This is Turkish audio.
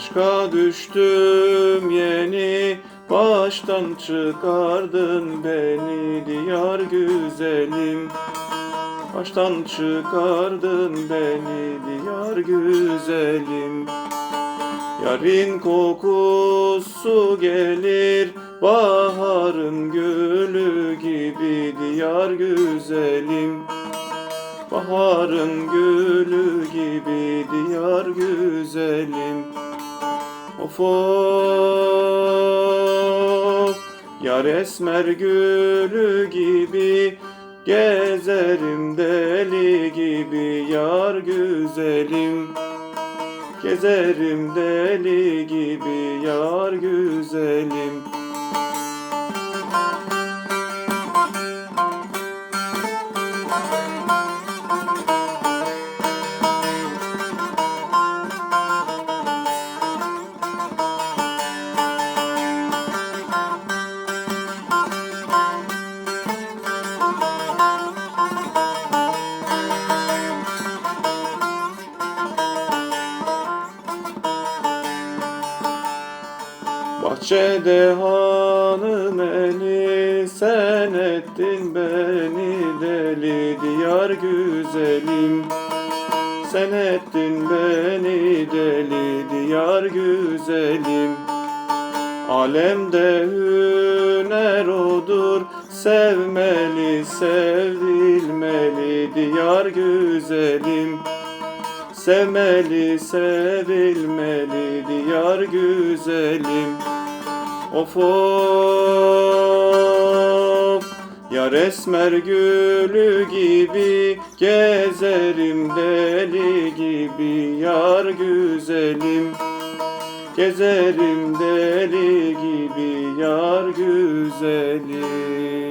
Aşka düştüm yeni Baştan çıkardın beni diyar güzelim. Baştan çıkardın beni diyar güzelim. Yarın kokusu gelir Baharın gülü gibi diyar güzelim. Baharın gülü gibi diyar güzelim Of of. Yar esmer gülü gibi Gezerim deli gibi yar güzelim. Gezerim deli gibi yar güzelim Bahçede hanım eli sen ettin beni deli diyar güzelim. Sen ettin beni deli diyar güzelim. Alemde hüner odur sevmeli sevilmeli diyar güzelim Sevmeli, sevilmeli diyar güzelim. Of of. Yar esmer gülü gibi Gezerim deli gibi Yar güzelim. Gezerim deli gibi Yar güzelim